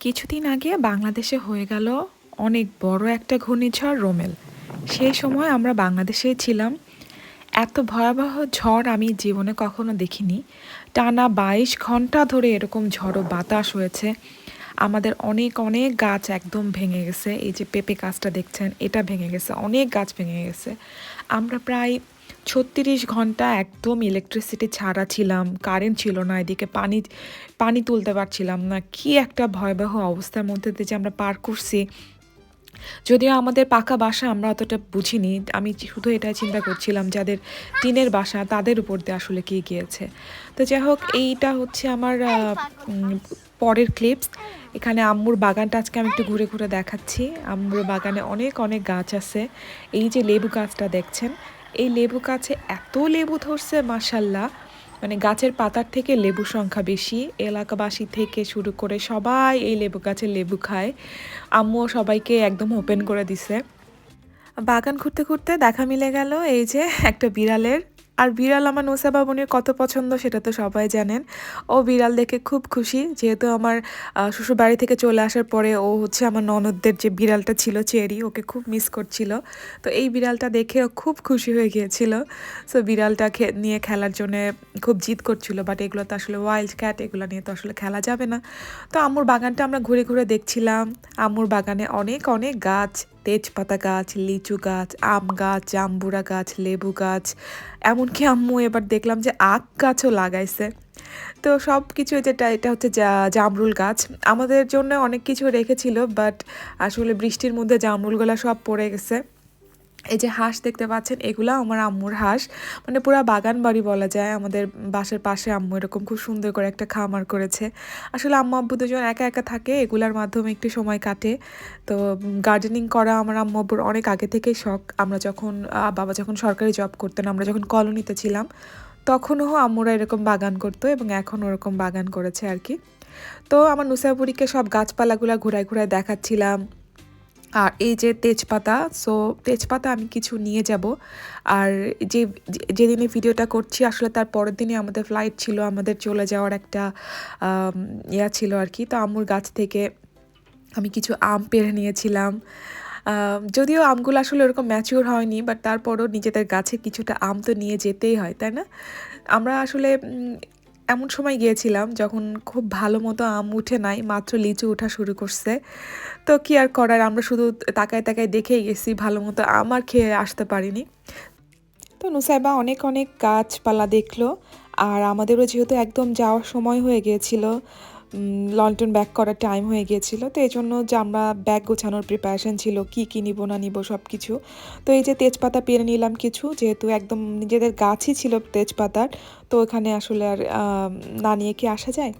কিছুদিন আগে বাংলাদেশে হয়ে গেল অনেক বড় একটা ঘূর্ণিঝড় রোমেল। সেই সময় আমরা বাংলাদেশেই ছিলাম। এত ভয়াবহ ঝড় আমি জীবনে কখনো দেখিনি। টানা বাইশ ঘণ্টা ধরে এরকম ঝড়ো বাতাস হয়েছে। আমাদের অনেক অনেক গাছ একদম ভেঙে গেছে। এই যে পেঁপে গাছটা দেখছেন, এটা ভেঙে গেছে, অনেক গাছ ভেঙে গেছে। আমরা প্রায় ছত্রিশ ঘণ্টা একদম ইলেকট্রিসিটি ছাড়া ছিলাম কারেন্ট ছিল না, এদিকে পানি পানি তুলতে পারছিলাম না। কি একটা ভয়াবহ অবস্থার মধ্যে দিয়ে যে আমরা পার করছি। যদিও আমাদের পাকা বাসা আমরা অতটা বুঝিনি, আমি শুধু এটাই চিন্তা করছিলাম যাদের টিনের বাসা তাদের উপর দিয়ে আসলে কি গিয়েছে। তো যাই হোক, এইটা হচ্ছে আমার পরের ক্লিপস এখানে আম্মুর বাগানটা আজকে আমি একটু ঘুরে ঘুরে দেখাচ্ছি। আম্মুর বাগানে অনেক অনেক গাছ আছে। এই যে লেবু গাছটা দেখছেন এই লেবু গাছে এত লেবু ধরছে মাসাল্লাহ মানে গাছের পাতার থেকে লেবু সংখ্যা বেশি, এলাকাবাসী থেকে শুরু করে সবাই এই লেবু গাছে লেবু খায়। আম্মুও সবাইকে একদম ওপেন করে দিছে। বাগান ঘুরতে ঘুরতে দেখা মিলে গেল, এই যে একটা বিড়ালের আর বিড়াল আমার নোসা বাবুনির কত পছন্দ সেটা তো সবাই জানেন। ও বিড়াল দেখে খুব খুশি, যেহেতু আমার শ্বশুর বাড়ি থেকে চলে আসার পরে ও হচ্ছে আমার ননদদের যে বিড়ালটা ছিল, চেরি, ওকে খুব মিস করছিল। তো এই বিড়ালটা দেখে ও খুব খুশি হয়ে গিয়েছিল। সো বিড়ালটা নিয়ে খেলার জন্য খুব জিদ করছিল বাট এগুলো তো আসলে ওয়াইল্ড ক্যাট এগুলো নিয়ে তো আসলে খেলা যাবে না। তো আম্মুর বাগানটা আমরা ঘুরে ঘুরে দেখছিলাম। আম্মুর বাগানে অনেক অনেক গাছ। তেজপাতা গাছ, লিচু গাছ, আম গাছ, জাম্বুরা গাছ, লেবু গাছ। এমনকি আম্মু এবার দেখলাম যে আখ গাছও লাগাইছে। তো সব কিছু যেটা এটা হচ্ছে জামরুল গাছ। আমাদের জন্য অনেক কিছু রেখেছিল, বাট আসলে বৃষ্টির মধ্যে জামরুলগুলো সব পড়ে গেছে। এই যে হাঁস দেখতে পাচ্ছেন, এগুলো আমার আম্মুর হাঁস। মানে পুরা বাগান বাড়ি বলা যায়, আমাদের বাসার পাশে আম্মু এরকম খুব সুন্দর করে একটা খামার করেছে। আসলে আম্মু আব্বু দুজন একা একা থাকে, এগুলার মাধ্যমে একটু সময় কাটে। তো গার্ডেনিং করা আমার আম্মু আব্বুর অনেক আগে থেকেই শখ। আমরা যখন বাবা যখন সরকারি জব করতেন, আমরা যখন কলোনিতে ছিলাম, তখনও আম্মুরা এরকম বাগান করতো এবং এখন ওরকম বাগান করেছে আর কি। তো আমার নুসাইপুরিকে সব গাছপালাগুলো ঘুরায় ঘুরায় দেখাচ্ছিলাম। আর এই যে তেজপাতা সো তেজপাতা আমি কিছু নিয়ে যাব। আর যে, যেদিনে ভিডিওটা করছি, আসলে তার পরের দিনই আমাদের ফ্লাইট ছিল, আমাদের চলে যাওয়ার একটা ইয়া ছিল আর কি, তো আমুর গাছ থেকে আমি কিছু আম পেড়ে নিয়েছিলাম। যদিও আমগুলো আসলে ওরকম ম্যাচিওর হয়নি বাট তারপরও নিজেদের গাছে কিছুটা আম তো নিয়ে যেতেই হয়, তাই না? আমরা আসলে এমন সময় গিয়েছিলাম যখন খুব ভালো মতো আম উঠে নাই, মাত্র লিচু ওঠা শুরু করছে। তো কি আর করার, আমরা শুধু তাকায় তাকায় দেখেই গেছি ভালো মতো আম আর খেয়ে আসতে পারিনি। তো নুসাইবা অনেক অনেক গাছপালা দেখল, আর আমাদেরও যেহেতু একদম যাওয়ার সময় হয়ে গিয়েছিল লন্ডন ব্যাক করার টাইম হয়ে গিয়েছিল। তো এই জন্য যে আমরা ব্যাগ গোছানোর প্রিপারেশন ছিল, কি কি নিব, না নিব সব কিছু তো এই যে তেজপাতা পেরে নিলাম কিছু, যেহেতু একদম নিজেদের গাছই ছিল তেজপাতার, তো ওখানে আসলে আর না নিয়ে কি আসা যায়?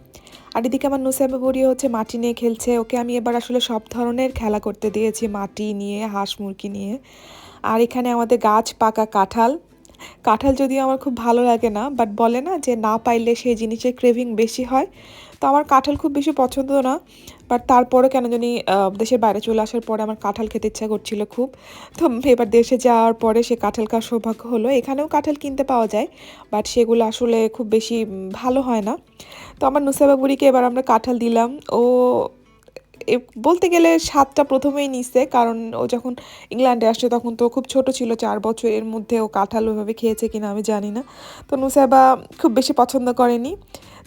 আর এদিকে আমার নুসাইবা হচ্ছে মাটি নিয়ে খেলছে। ওকে আমি এবার আসলে সব ধরনের খেলা করতে দিয়েছি, মাটি নিয়ে, হাঁস মুরগি নিয়ে। আর এখানে আমাদের গাছ পাকা কাঁঠাল কাঁঠাল যদিও আমার খুব ভালো লাগে না বাট বলে না যে না পাইলে সেই জিনিসের ক্রেভিং বেশি হয়। তো আমার কাঁঠাল খুব বেশি পছন্দ না বাট তারপরে কেন জানি দেশের বাইরে চলে আসার পরে আমার কাঁঠাল খেতে ইচ্ছা করছিল খুব। তো এবার দেশে যাওয়ার পরে সে কাঁঠাল খাওয়ার সৌভাগ্য হলো, এখানেও কাঁঠাল কিনতে পাওয়া যায় বাট সেগুলো আসলে খুব বেশি ভালো হয় না। তো আমার নুসাইবা বুড়িকে এবার আমরা কাঁঠাল দিলাম, ও বলতে গেলে স্বাদটা প্রথমেই নিছে, কারণ ও যখন ইংল্যান্ডে আসছে তখন তো খুব ছোট ছিল, চার বছর, এর মধ্যে ও কাঁঠাল ওইভাবে খেয়েছে কিনা আমি জানি না। তো নুসাইবা খুব বেশি পছন্দ করেনি।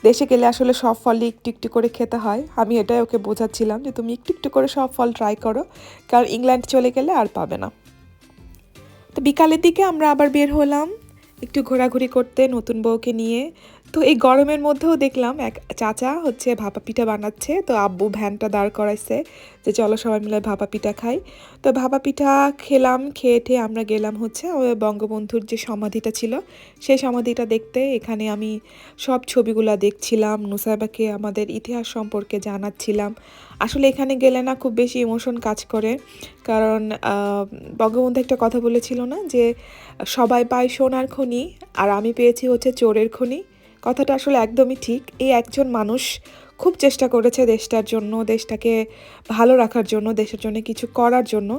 দেশে গেলে আসলে সব ফলই একটু একটু করে খেতে হয়। আমি এটাই ওকে বোঝাচ্ছিলাম যে তুমি একটু একটু করে সব ফল ট্রাই করো, কারণ ইংল্যান্ড চলে গেলে আর পাবে না। তো বিকালের দিকে আমরা আবার বের হলাম। একটু ঘোরাঘুরি করতে নতুন বউকে নিয়ে। তো এই গরমের মধ্যেও দেখলাম এক চাচা হচ্ছে ভাপা পিঠা বানাচ্ছে। তো আব্বু ভ্যানটা দাঁড় করাইছে যে চলো সবাই মিলে ভাপা পিঠা খাই। তো ভাপা পিঠা খেলাম, খেয়ে ঠেয়ে আমরা গেলাম হচ্ছে ওই বঙ্গবন্ধুর যে সমাধিটা ছিল, সেই সমাধিটা দেখতে এখানে আমি সব ছবিগুলা দেখছিলাম, নুসাইবাকে আমাদের ইতিহাস সম্পর্কে জানাচ্ছিলাম। আসলে এখানে গেলে না খুব বেশি ইমোশন কাজ করে। কারণ বঙ্গবন্ধু একটা কথা বলেছিল না যে সবাই পায় সোনার খনি, আর আমি পেয়েছি হচ্ছে চোরের খনি। কথাটা আসলে একদমই ঠিক। এই একজন মানুষ খুব চেষ্টা করেছে দেশটার জন্য, দেশটাকে ভালো রাখার জন্য, দেশের জন্য কিছু করার জন্য।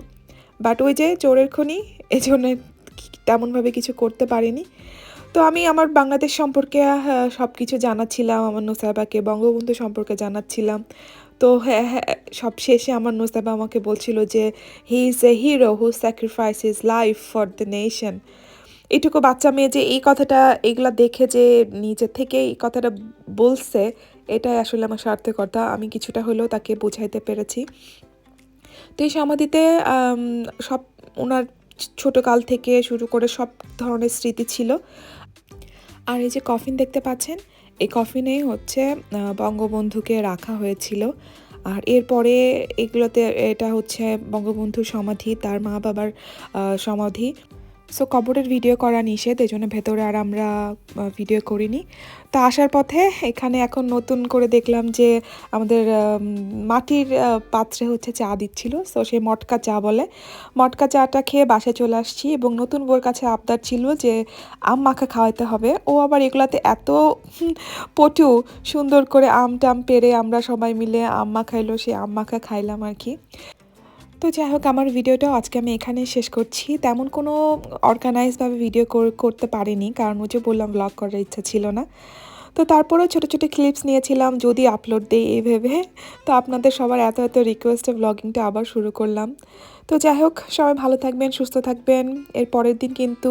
বাট ওই যে চোরের খনি, এজন্য তেমনভাবে কিছু করতে পারিনি। তো আমি আমার বাংলাদেশ সম্পর্কে সব কিছু জানাচ্ছিলাম, আমার নোসাইবাকে বঙ্গবন্ধু সম্পর্কে জানাচ্ছিলাম। তো হ্যাঁ হ্যাঁ সব শেষে আমার নোস্তাবা আমাকে বলছিল যে he is a hero who sacrifice his life for the nation এটুকু বাচ্চা মেয়ে যে এই কথাটা, এগুলা দেখে যে নিজে থেকে এই কথাটা বলছে, এটাই আসলে আমার সার্থকতা। আমি কিছুটা হলেও তাকে বোঝাইতে পেরেছি। তো এই সমাধিতে সব ওনার ছোটকাল থেকে শুরু করে সব ধরনের স্মৃতি ছিল। আর এই যে কফিন দেখতে পাচ্ছেন, এই কফিনেই হচ্ছে বঙ্গবন্ধুকে রাখা হয়েছিল। আর এরপরে এগুলোতে, এটা হচ্ছে বঙ্গবন্ধুর সমাধি, তার মা বাবার সমাধি। সো কবরের ভিডিও করা নিষেধ এই জন্য ভেতরে আর আমরা ভিডিও করিনি। তো আসার পথে এখানে এখন নতুন করে দেখলাম যে আমাদের মাটির পাত্রে হচ্ছে চা দিচ্ছিল। সো সেই মটকা চা বলে। মটকা চাটা খেয়ে বাসায় চলে আসছি এবং নতুন বোর কাছে আবদার ছিল যে আম মাখা খাওয়াতে হবে। ও আবার এগুলাতে এত পটু সুন্দর করে আম টাম পেরে আমরা সবাই মিলে আম মাখাইলো সেই আম মাখা খাইলাম আর কি। তো যাই হোক, আমার ভিডিওটা আজকে আমি এখানে শেষ করছি। তেমন কোনো অর্গানাইজভাবে ভিডিও করতে পারিনি, কারণ ওই যে বললাম ব্লগ করার ইচ্ছা ছিল না। তো তারপরেও ছোটো ছোটো ক্লিপস নিয়েছিলাম, যদি আপলোড দিই এই ভেবে। তো আপনাদের সবার এত এত রিকোয়েস্টে ব্লগিংটা আবার শুরু করলাম। তো যাই হোক, সবাই ভালো থাকবেন, সুস্থ থাকবেন। এর পরের দিন কিন্তু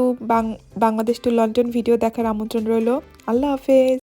বাংলাদেশ টু লন্ডন ভিডিও দেখার আমন্ত্রণ রইল। আল্লাহ হাফেজ।